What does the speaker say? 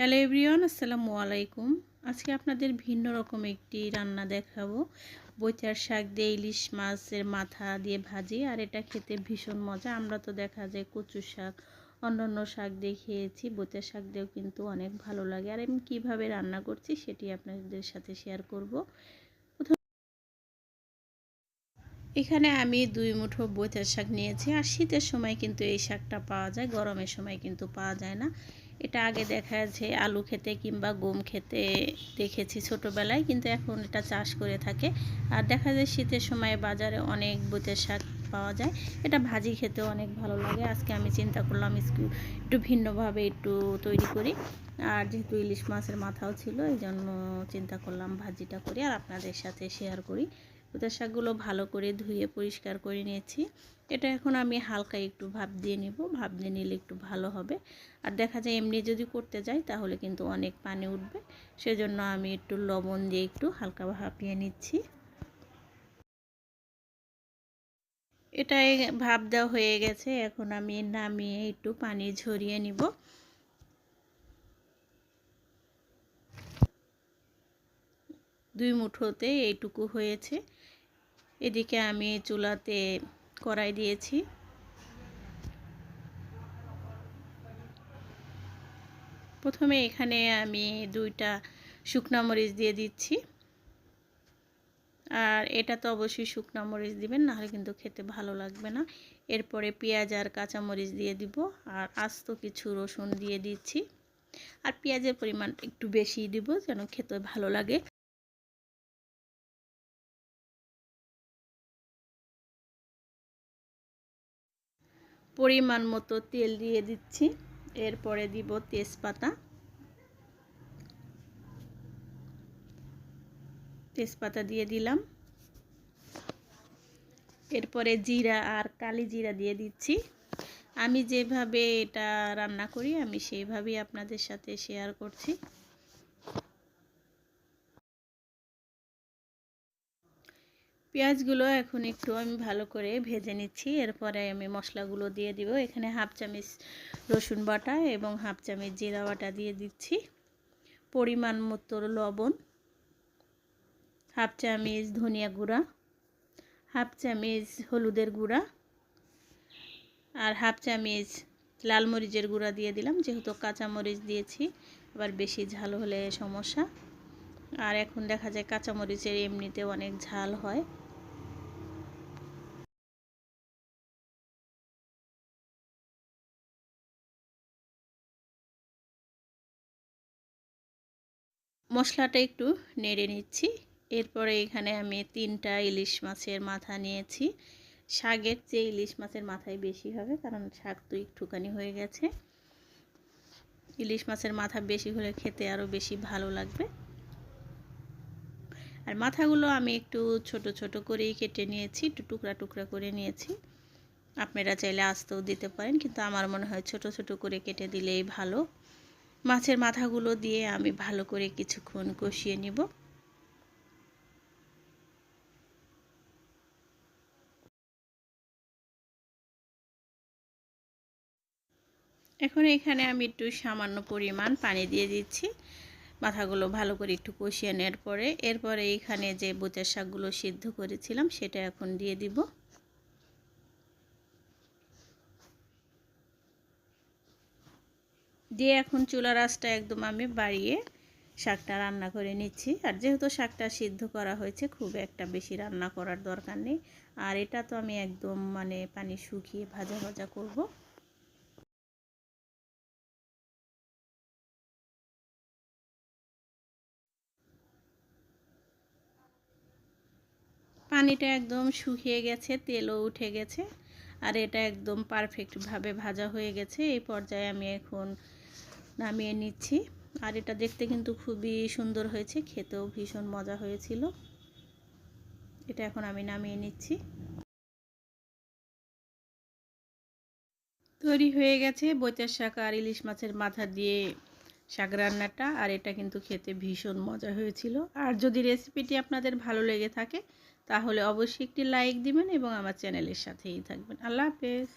Hello everyone, আসসালামু আলাইকুম। আজকে আপনাদের ভিন্ন রকম একটি রান্না দেখাবো। বৈচার শাক দিয়ে ইলিশ মাছের মাথা দিয়ে ভাজি, আর এটা খেতে ভীষণ মজা। আমরা তো দেখা যায় কচু শাক, অন্যান্য শাক দিয়ে খেয়েছি। বৈচার শাক দিয়েও কিন্তু অনেক ভালো লাগে। আর আমি কীভাবে রান্না করছি সেটি আপনাদের সাথে শেয়ার করব। এখানে আমি দুই মুঠো বৈচার শাক নিয়েছি, আর শীতের সময় কিন্তু এই শাকটা পাওয়া যায়, গরমের সময় কিন্তু পাওয়া যায় না। এটা আগে দেখা যাচ্ছে আলু খেতে কিংবা গম খেতে দেখেছি ছোটোবেলায়, কিন্তু এখন এটা চাষ করে থাকে। আর দেখা যায় শীতের সময় বাজারে অনেক বৈতের শাক পাওয়া যায়, এটা ভাজি খেতেও অনেক ভালো লাগে। আজকে আমি চিন্তা করলাম একটু ভিন্নভাবে একটু তৈরি করি। আর যেহেতু ইলিশ মাছের মাথাও ছিল এই জন্য চিন্তা করলাম ভাজিটা করি, আর আপনাদের সাথে শেয়ার করি। পুঁতা শাকগুলো ভালো করে ধুয়ে পরিষ্কার করে নিয়েছি। এটা এখন আমি হালকা একটু ভাপ দিয়ে নিব। ভাপ দিয়ে নিলে একটু ভালো হবে। আর দেখা যায় এমনি যদি করতে যাই, তাহলে কিন্তু অনেক পানি উঠবে। সেজন্য আমি একটু লবণ দিয়ে একটু হালকা ভাপিয়ে নিচ্ছি। এটাই ভাপ দেওয়া হয়ে গেছে। এখন আমি নামিয়ে একটু পানি ঝরিয়ে নিব। দুই মুঠোতে এইটুকু হয়েছে। এদিকে আমি চুলাতে কড়াই দিয়েছি। প্রথমে এখানে আমি দুইটা শুকনা মরিচ দিয়ে দিচ্ছি। আর এটা তো অবশ্যই শুকনা মরিচ দিবেন, নাহলে কিন্তু খেতে ভালো লাগবে না। এরপরে পেঁয়াজ আর কাঁচা মরিচ দিয়ে দিব, আর আস্ত কিছু রসুন দিয়ে দিচ্ছি। আর পেঁয়াজের পরিমাণটা একটু বেশি দিব যেন খেতে ভালো লাগে। পরিমাণ মতো তেল দিয়ে দিচ্ছি। এরপরে দিব তেজপাতা। তেজপাতা দিয়ে দিলাম। এরপরে জিরা আর কালি জিরা দিয়ে দিচ্ছি। আমি যেভাবে এটা রান্না করি, আমি সেইভাবেই আপনাদের সাথে শেয়ার করছি। পেঁয়াজগুলো এখন একটু আমি ভালো করে ভেজে নিচ্ছি। এরপরে আমি মশলাগুলো দিয়ে দিব। এখানে হাফ চামচ রসুন বাটা এবং হাফ চামচ জিরা বাটা দিয়ে দিচ্ছি। পরিমাণ মতো লবণ, হাফ চামচ ধনিয়া গুঁড়া, হাফ চামচ হলুদের গুঁড়া আর হাফ চামচ লাল মরিচের গুঁড়া দিয়ে দিলাম। যেহেতু কাঁচা মরিচ দিয়েছি আবার বেশি ঝাল হলে সমস্যা। আর এখন দেখা যায় কাঁচামরিচের এমনিতে অনেক ঝাল হয়। মশলাটা একটু নেড়ে নিচ্ছি। এরপরে এখানে আমি তিনটা ইলিশ মাছের মাথা নিয়েছি। শাকের চেয়ে ইলিশ মাছের মাথায় বেশি হবে, কারণ শাক তো একটুখানি হয়ে গেছে। ইলিশ মাছের মাথা বেশি হলে খেতে আরও বেশি ভালো লাগবে। আর মাথাগুলো আমি একটু ছোট ছোট করেই কেটে নিয়েছি, একটু টুকরা টুকরা করে নিয়েছি। আপনারা চাইলে আস্তেও দিতে পারেন, কিন্তু আমার মনে হয় ছোট ছোট করে কেটে দিলেই ভালো। মাছের মাথাগুলো দিয়ে আমি ভালো করে কিছুক্ষণ কষিয়ে নিব। এখন এখানে আমি একটু সামান্য পরিমাণ পানি দিয়ে দিচ্ছি। মাথাগুলো ভালো করে একটু কষিয়ে নেওয়ার পরে, এরপরে এখানে যে বোচার শাকগুলো সিদ্ধ করেছিলাম সেটা এখন দিয়ে দিব। দিয়ে এখন চুলা রাসটা একদম আমি বাড়িয়ে শাকটা রান্না করে নিচ্ছি। আর যেহেতু শাকটা সিদ্ধ করা হয়েছে, খুব একটা বেশি রান্না করার দরকার নেই। আর এটা তো আমি একদম মানে পানি শুকিয়ে ভাজা ভাজা করব। পানিটা একদম শুকিয়ে গেছে, তেলও উঠে গেছে। আর এটা একদম পারফেক্টভাবে ভাজা হয়ে গেছে। এই পর্যায়ে আমি এখন নামিয়ে নিচ্ছি। আর এটা দেখতে কিন্তু খুবই সুন্দর হয়েছে, খেতেও ভীষণ মজা হয়েছিল। এটা এখন আমি নামিয়ে নিচ্ছি। তৈরি হয়ে গেছে বৈতার শাক আর ইলিশ মাছের মাথা দিয়ে শাক রান্নাটা, আর এটা কিন্তু খেতে ভীষণ মজা হয়েছিল। আর যদি রেসিপিটি আপনাদের ভালো লেগে থাকে, তাহলে অবশ্যই একটি লাইক দিবেন এবং আমার চ্যানেলের সাথেই থাকবেন। আল্লাহ হাফেজ।